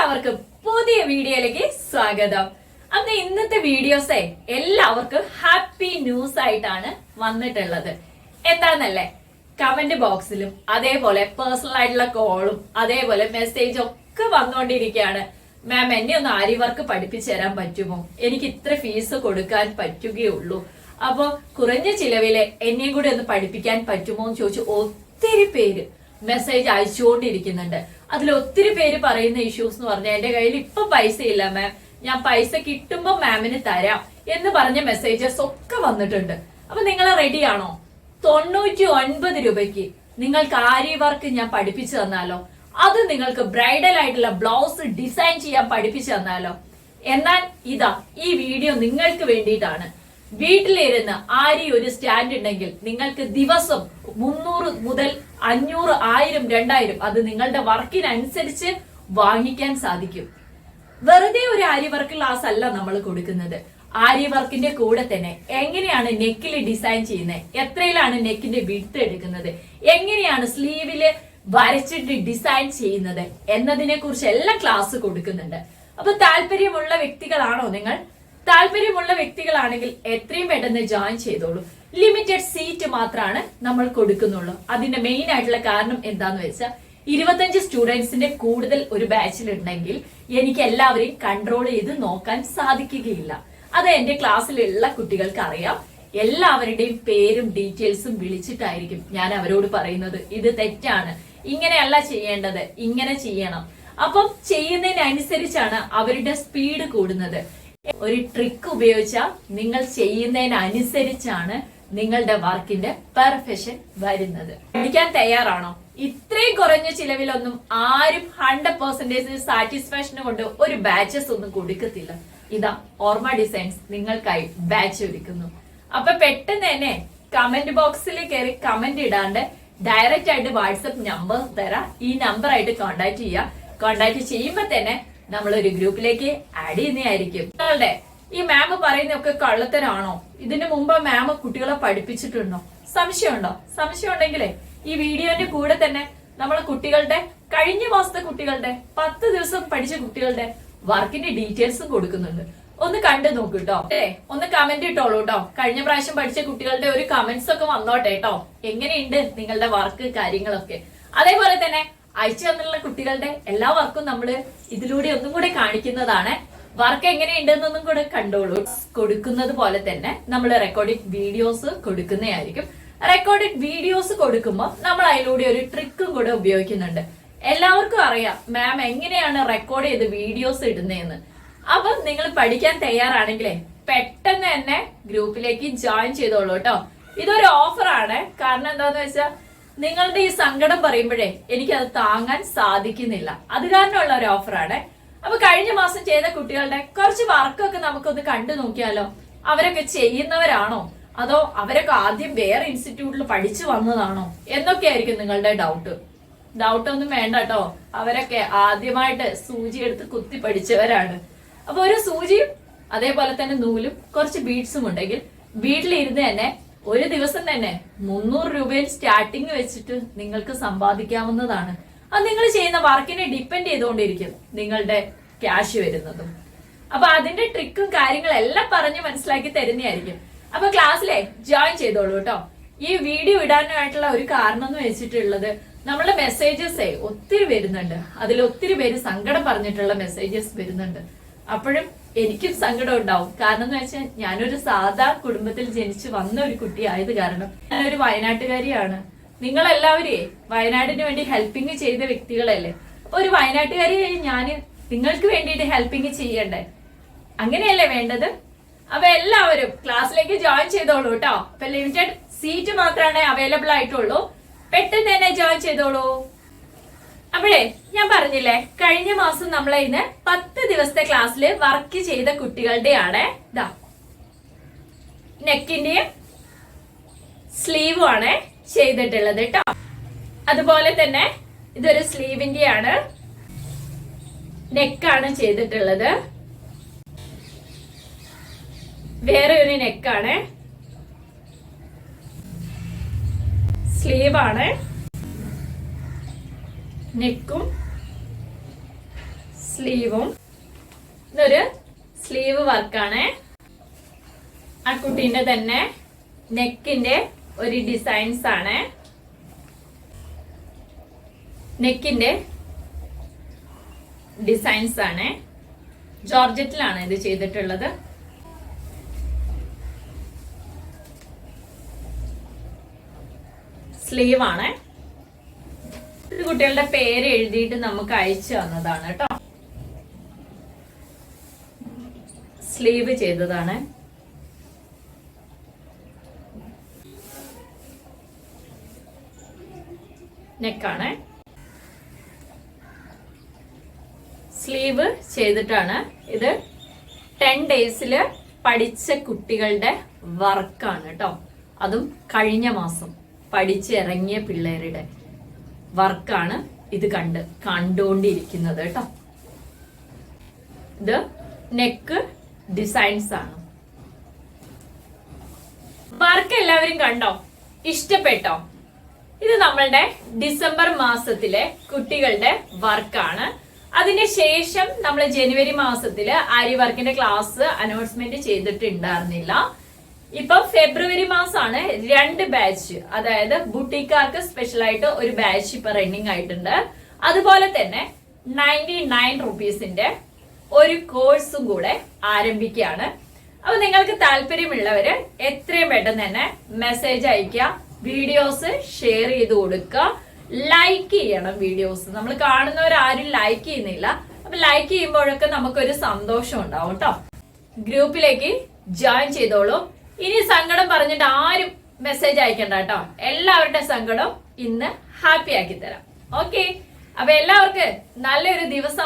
എല്ലാവർക്കും പുതിയ വീഡിയോയിലേക്ക് സ്വാഗതം. അന്ന് ഇന്നത്തെ വീഡിയോസേ എല്ലാവർക്കും ഹാപ്പി ന്യൂസ് ആയിട്ടാണ് വന്നിട്ടുള്ളത്. എന്താന്നല്ലേ? കമന്റ് ബോക്സിലും അതേപോലെ പേഴ്സണൽ ആയിട്ടുള്ള കോളും അതേപോലെ മെസ്സേജും ഒക്കെ വന്നുകൊണ്ടിരിക്കുകയാണ് മാം എന്നെ ഒന്ന് ആരി വർക്ക് പഠിപ്പിച്ചു തരാൻ പറ്റുമോ? എനിക്ക് ഇത്ര ഫീസ് കൊടുക്കാൻ പറ്റുകയുള്ളൂ. അപ്പോൾ കുറഞ്ഞ ചിലവിൽ എന്നെയും കൂടി ഒന്ന് പഠിപ്പിക്കാൻ പറ്റുമോ എന്ന് ചോദിച്ചു ഒത്തിരി പേര് മെസ്സേജ് അയച്ചുകൊണ്ടിരിക്കുന്നുണ്ട്. അതിൽ ഒത്തിരി പേര് പറയുന്ന ഇഷ്യൂസ് എന്ന് പറഞ്ഞാൽ എന്റെ കയ്യിൽ ഇപ്പൊ പൈസ ഇല്ല മാം ഞാൻ പൈസ കിട്ടുമ്പോൾ മാമിന് തരാം. എന്ന് പറഞ്ഞ മെസ്സേജസ് ഒക്കെ വന്നിട്ടുണ്ട്. അപ്പൊ നിങ്ങൾ റെഡിയാണോ തൊണ്ണൂറ്റി ഒൻപത് രൂപയ്ക്ക് നിങ്ങൾക്ക് ആരി വർക്ക് ഞാൻ പഠിപ്പിച്ചു തന്നാലോ? അത് നിങ്ങൾക്ക് ബ്രൈഡൽ ആയിട്ടുള്ള ബ്ലൗസ് ഡിസൈൻ ചെയ്യാൻ പഠിപ്പിച്ചു തന്നാലോ? എന്നാൽ ഇതാ ഈ വീഡിയോ നിങ്ങൾക്ക് വേണ്ടിയിട്ടാണ്. വീട്ടിലിരുന്ന് ആരി ഒരു സ്റ്റാൻഡ് ഉണ്ടെങ്കിൽ നിങ്ങൾക്ക് ദിവസം മുന്നൂറ് മുതൽ അഞ്ഞൂറ് ആയിരം രണ്ടായിരം അത് നിങ്ങളുടെ വർക്കിനനുസരിച്ച് വാങ്ങിക്കാൻ സാധിക്കും. വെറുതെ ഒരു ആരി വർക്ക് ക്ലാസ് അല്ല നമ്മൾ കൊടുക്കുന്നത്. ആരി വർക്കിന്റെ കൂടെ തന്നെ എങ്ങനെയാണ് നെക്കിൽ ഡിസൈൻ ചെയ്യുന്നത് എത്രയിലാണ് നെക്കിന്റെ വിടുത്ത് എടുക്കുന്നത്? എങ്ങനെയാണ് സ്ലീവിൽ വരച്ചിട്ട് ഡിസൈൻ ചെയ്യുന്നത്? എന്നതിനെ കുറിച്ച് എല്ലാം ക്ലാസ് കൊടുക്കുന്നുണ്ട്. അപ്പൊ താല്പര്യമുള്ള വ്യക്തികളാണോ നിങ്ങൾ? താല്പര്യമുള്ള വ്യക്തികളാണെങ്കിൽ എത്രയും പെട്ടെന്ന് ജോയിൻ ചെയ്തോളൂ. ലിമിറ്റഡ് സീറ്റ് മാത്രമാണ് നമ്മൾ കൊടുക്കുന്നുള്ളൂ. അതിന്റെ മെയിൻ ആയിട്ടുള്ള കാരണം എന്താന്ന് വെച്ചാൽ ഇരുപത്തഞ്ച് സ്റ്റുഡൻസിന്റെ കൂടുതൽ ഒരു ബാച്ചിൽ ഉണ്ടെങ്കിൽ എനിക്ക് എല്ലാവരെയും കൺട്രോൾ ചെയ്ത് നോക്കാൻ സാധിക്കുകയില്ല. അത് എന്റെ ക്ലാസ്സിലുള്ള കുട്ടികൾക്ക് അറിയാം. എല്ലാവരുടെയും പേരും ഡീറ്റെയിൽസും വിളിച്ചിട്ടായിരിക്കും ഞാൻ അവരോട് പറയുന്നത്. ഇത് തെറ്റാണ്. ഇങ്ങനെയല്ല ചെയ്യേണ്ടത്. ഇങ്ങനെ ചെയ്യണം. അപ്പം ചെയ്യുന്നതിനനുസരിച്ചാണ് അവരുടെ സ്പീഡ് കൂടുന്നത്. ഒരു ട്രിക്ക് ഉപയോഗിച്ചാൽ നിങ്ങൾ ചെയ്യുന്നതിനനുസരിച്ചാണ് നിങ്ങളുടെ വർക്കിന്റെ പെർഫെക്ഷൻ വരുന്നത്. പഠിക്കാൻ തയ്യാറാണോ? ഇത്രയും കുറഞ്ഞ ചിലവിലൊന്നും ആരും ഹൺഡ്രഡ് പെർസെന്റേജ് സാറ്റിസ്ഫാക്ഷൻ കൊണ്ട് ഒരു ബാച്ചസ് ഒന്നും കൊടുക്കത്തില്ല. ഇതാ ഓർമ്മ ഡിസൈൻസ് നിങ്ങൾക്കായി ബാച്ച് ഒരുക്കുന്നു. അപ്പൊ പെട്ടെന്ന് തന്നെ കമന്റ് ബോക്സിൽ കയറി കമന്റ് ഇടാണ്ട് ഡയറക്റ്റ് ആയിട്ട് വാട്സപ്പ് നമ്പർ തരാം. ഈ നമ്പറായിട്ട് കോണ്ടാക്ട് ചെയ്യുക കോണ്ടാക്ട് ചെയ്യുമ്പോൾ തന്നെ നമ്മൾ ഒരു ഗ്രൂപ്പിലേക്ക് ആഡ് ചെയ്യുന്നതായിരിക്കും. നിങ്ങളുടെ ഈ മാം പറയുന്നതൊക്കെ കള്ളത്തരാണോ? ഇതിനു മുമ്പ് മാം കുട്ടികളെ പഠിപ്പിച്ചിട്ടുണ്ടോ? സംശയമുണ്ടോ? സംശയം ഉണ്ടെങ്കിലേ ഈ വീഡിയോന്റെ കൂടെ തന്നെ നമ്മളെ കുട്ടികളുടെ കഴിഞ്ഞ മാസത്തെ കുട്ടികളുടെ പത്ത് ദിവസം പഠിച്ച കുട്ടികളുടെ വർക്കിന്റെ ഡീറ്റെയിൽസും കൊടുക്കുന്നുണ്ട്. ഒന്ന് കണ്ടു നോക്കൂ കേട്ടോ ഏ ഒന്ന് കമന്റ് ഇട്ടോളൂ കേട്ടോ കഴിഞ്ഞ പ്രാവശ്യം പഠിച്ച കുട്ടികളുടെ ഒരു കമന്റ്സ് ഒക്കെ വന്നോട്ടെ കേട്ടോ എങ്ങനെയുണ്ട് നിങ്ങളുടെ വർക്ക് കാര്യങ്ങളൊക്കെ? അതേപോലെ തന്നെ അയച്ചു തന്നിട്ടുള്ള കുട്ടികളുടെ എല്ലാ വർക്കും നമ്മൾ ഇതിലൂടെ ഒന്നും കൂടെ കാണിക്കുന്നതാണ്. വർക്ക് എങ്ങനെയുണ്ടെന്നൊന്നും കൂടെ കണ്ടോളൂ. കൊടുക്കുന്നത് പോലെ തന്നെ നമ്മൾ റെക്കോർഡിംഗ് വീഡിയോസ് കൊടുക്കുന്നതായിരിക്കും. റെക്കോർഡിംഗ് വീഡിയോസ് കൊടുക്കുമ്പോൾ നമ്മൾ അതിലൂടെ ഒരു ട്രിക്കും കൂടെ ഉപയോഗിക്കുന്നുണ്ട്. എല്ലാവർക്കും അറിയാം മാം എങ്ങനെയാണ് റെക്കോർഡ് ചെയ്ത് വീഡിയോസ് ഇടുന്നതെന്ന്. അപ്പൊ നിങ്ങൾ പഠിക്കാൻ തയ്യാറാണെങ്കിലേ പെട്ടെന്ന് തന്നെ ഗ്രൂപ്പിലേക്ക് ജോയിൻ ചെയ്തോളൂ കേട്ടോ. ഇതൊരു ഓഫറാണ് കാരണം എന്താന്ന് വെച്ചാൽ നിങ്ങളുടെ ഈ സങ്കടം പറയുമ്പോഴേ എനിക്ക് അത് താങ്ങാൻ സാധിക്കുന്നില്ല. അത് കാരണമുള്ള ഒരു ഓഫറാണ്. അപ്പൊ കഴിഞ്ഞ മാസം ചെയ്ത കുട്ടികളുടെ കുറച്ച് വർക്കൊക്കെ നമുക്കൊന്ന് കണ്ടു നോക്കിയാലോ? അവരൊക്കെ ചെയ്യുന്നവരാണോ? അതോ അവരൊക്കെ ആദ്യം വേറെ ഇൻസ്റ്റിറ്റ്യൂട്ടിൽ പഠിച്ചു വന്നതാണോ? എന്നൊക്കെയായിരിക്കും നിങ്ങളുടെ ഡൗട്ട്. ഡൗട്ട് ഒന്നും വേണ്ട കേട്ടോ. അവരൊക്കെ ആദ്യമായിട്ട് സൂചി എടുത്ത് കുത്തി പഠിച്ചവരാണ്. അപ്പൊ ഒരു സൂചിയും അതേപോലെ തന്നെ നൂലും കുറച്ച് ബീഡ്സും ഉണ്ടെങ്കിൽ വീട്ടിലിരുന്ന് തന്നെ ഒരു ദിവസം തന്നെ മുന്നൂറ് രൂപയിൽ സ്റ്റാർട്ടിങ് വെച്ചിട്ട് നിങ്ങൾക്ക് സമ്പാദിക്കാവുന്നതാണ്. അത് നിങ്ങൾ ചെയ്യുന്ന വർക്കിനെ ഡിപ്പെൻഡ് ചെയ്തുകൊണ്ടിരിക്കും നിങ്ങളുടെ ക്യാഷ് വരുന്നതും. അപ്പൊ അതിന്റെ ട്രിക്കും കാര്യങ്ങളും എല്ലാം പറഞ്ഞ് മനസ്സിലാക്കി തരുന്നതായിരിക്കും. അപ്പൊ ക്ലാസ്സിലെ ജോയിൻ ചെയ്തോളൂ കേട്ടോ. ഈ വീഡിയോ ഇടാനായിട്ടുള്ള ഒരു കാരണം എന്ന് വെച്ചിട്ടുള്ളത് നമ്മുടെ മെസ്സേജസ് ഒത്തിരി വരുന്നുണ്ട്. അതിൽ ഒത്തിരി പേര് സങ്കടം പറഞ്ഞിട്ടുള്ള മെസ്സേജസ് വരുന്നുണ്ട്. അപ്പോഴും എനിക്കും സങ്കടം ഉണ്ടാവും. കാരണം എന്ന് വെച്ചാൽ ഞാനൊരു സാധാ കുടുംബത്തിൽ ജനിച്ചു വന്ന ഒരു കുട്ടിയായത് കാരണം ഞാനൊരു വയനാട്ടുകാരിയാണ്. നിങ്ങളെല്ലാവരെയും വയനാടിന് വേണ്ടി ഹെൽപ്പിംഗ് ചെയ്ത വ്യക്തികളല്ലേ? അപ്പൊ ഒരു വയനാട്ടുകാരിയായി ഞാൻ നിങ്ങൾക്ക് വേണ്ടിയിട്ട് ഹെൽപ്പിംഗ് ചെയ്യണ്ടേ? അങ്ങനെയല്ലേ വേണ്ടത്? അപ്പൊ എല്ലാവരും ക്ലാസ്സിലേക്ക് ജോയിൻ ചെയ്തോളൂ കേട്ടോ അപ്പൊ ലിമിറ്റഡ് സീറ്റ് മാത്രമാണ് അവൈലബിൾ ആയിട്ടുള്ളൂ. പെട്ടെന്ന് തന്നെ ജോയിൻ ചെയ്തോളൂ. അപ്പോഴേ ഞാൻ പറഞ്ഞില്ലേ കഴിഞ്ഞ മാസം നമ്മൾ ഇന്ന് പത്ത് ദിവസത്തെ ക്ലാസ്സിൽ വർക്ക് ചെയ്ത കുട്ടികളുടെ ആണ് ഇതാ നെക്കിന്റെയും സ്ലീവും ആണ് ചെയ്തിട്ടുള്ളത് കേട്ടോ അതുപോലെ തന്നെ ഇതൊരു സ്ലീവിന്റെ ആണ് നെക്കാണ് ചെയ്തിട്ടുള്ളത്. വേറെ ഒരു നെക്കാണ് സ്ലീവാണ്. നെക്കും സ്ലീവും. ഇതൊരു സ്ലീവ് വർക്കാണ്. ആ കുട്ടീന്റെ തന്നെ നെക്കിന്റെ ഒരു ഡിസൈൻസ് ആണ്. നെക്കിന്റെ ഡിസൈൻസ് ആണ്. ജോർജറ്റിലാണ് ഇത് ചെയ്തിട്ടുള്ളത്. സ്ലീവ് ആണ് ഇത് കുട്ടികളുടെ പേര് എഴുതിയിട്ട് നമുക്ക് അയച്ചു തന്നതാണ് കേട്ടോ. സ്ലീവ് ചെയ്തതാണ്. നെക്കാണ്. സ്ലീവ് ചെയ്തിട്ടാണ് ഇത് ടെൻ ഡേയ്സിൽ പഠിച്ച കുട്ടികളുടെ വർക്കാണ് കേട്ടോ. അതും കഴിഞ്ഞ മാസം പഠിച്ചിറങ്ങിയ പിള്ളേരുടെ വർക്കാണ് ഇത് കണ്ട് കണ്ടുകൊണ്ടിരിക്കുന്നത് കേട്ടോ. ഇത് നെക്ക് ഡിസൈൻസ് ആണ്. വർക്ക് എല്ലാവരും കണ്ടോ? ഇഷ്ടപ്പെട്ടോ? ഇത് നമ്മളുടെ ഡിസംബർ മാസത്തിലെ കുട്ടികളുടെ വർക്കാണ്. അതിന് ശേഷം നമ്മൾ ജനുവരി മാസത്തിൽ ആര്യ വർക്കിന്റെ ക്ലാസ് അനൗൺസ്മെന്റ് ചെയ്തിട്ടുണ്ടായിരുന്നില്ല. ഇപ്പൊ ഫെബ്രുവരി മാസമാണ് രണ്ട് ബാച്ച്. അതായത് ബുട്ടിക്കാർക്ക് സ്പെഷ്യൽ ആയിട്ട് ഒരു ബാച്ച് ഇപ്പൊ റണ്ണിങ് ആയിട്ടുണ്ട്. അതുപോലെ തന്നെ നയന്റി നയൻ റുപ്പീസിന്റെ ഒരു കോഴ്സും കൂടെ ആരംഭിക്കുകയാണ്. അപ്പൊ നിങ്ങൾക്ക് താല്പര്യമുള്ളവര് എത്രയും പെട്ടെന്ന് തന്നെ മെസ്സേജ് അയക്കുക വീഡിയോസ് ഷെയർ ചെയ്ത് കൊടുക്കുക. ലൈക്ക് ചെയ്യണം വീഡിയോസ് നമ്മൾ കാണുന്നവരാരും ലൈക്ക് ചെയ്യുന്നില്ല. അപ്പൊ ലൈക്ക് ചെയ്യുമ്പോഴൊക്കെ നമുക്കൊരു സന്തോഷം ഉണ്ടാവും കേട്ടോ. ഗ്രൂപ്പിലേക്ക് ജോയിൻ ചെയ്തോളൂ. ഇനി സങ്കടം പറഞ്ഞിട്ട് ആരും മെസ്സേജ് അയക്കണ്ട കേട്ടോ. എല്ലാവരുടെ സങ്കടം ഇന്ന് ഹാപ്പി ആക്കി തരാം. ഓക്കെ അപ്പൊ എല്ലാവർക്കും നല്ലൊരു ദിവസം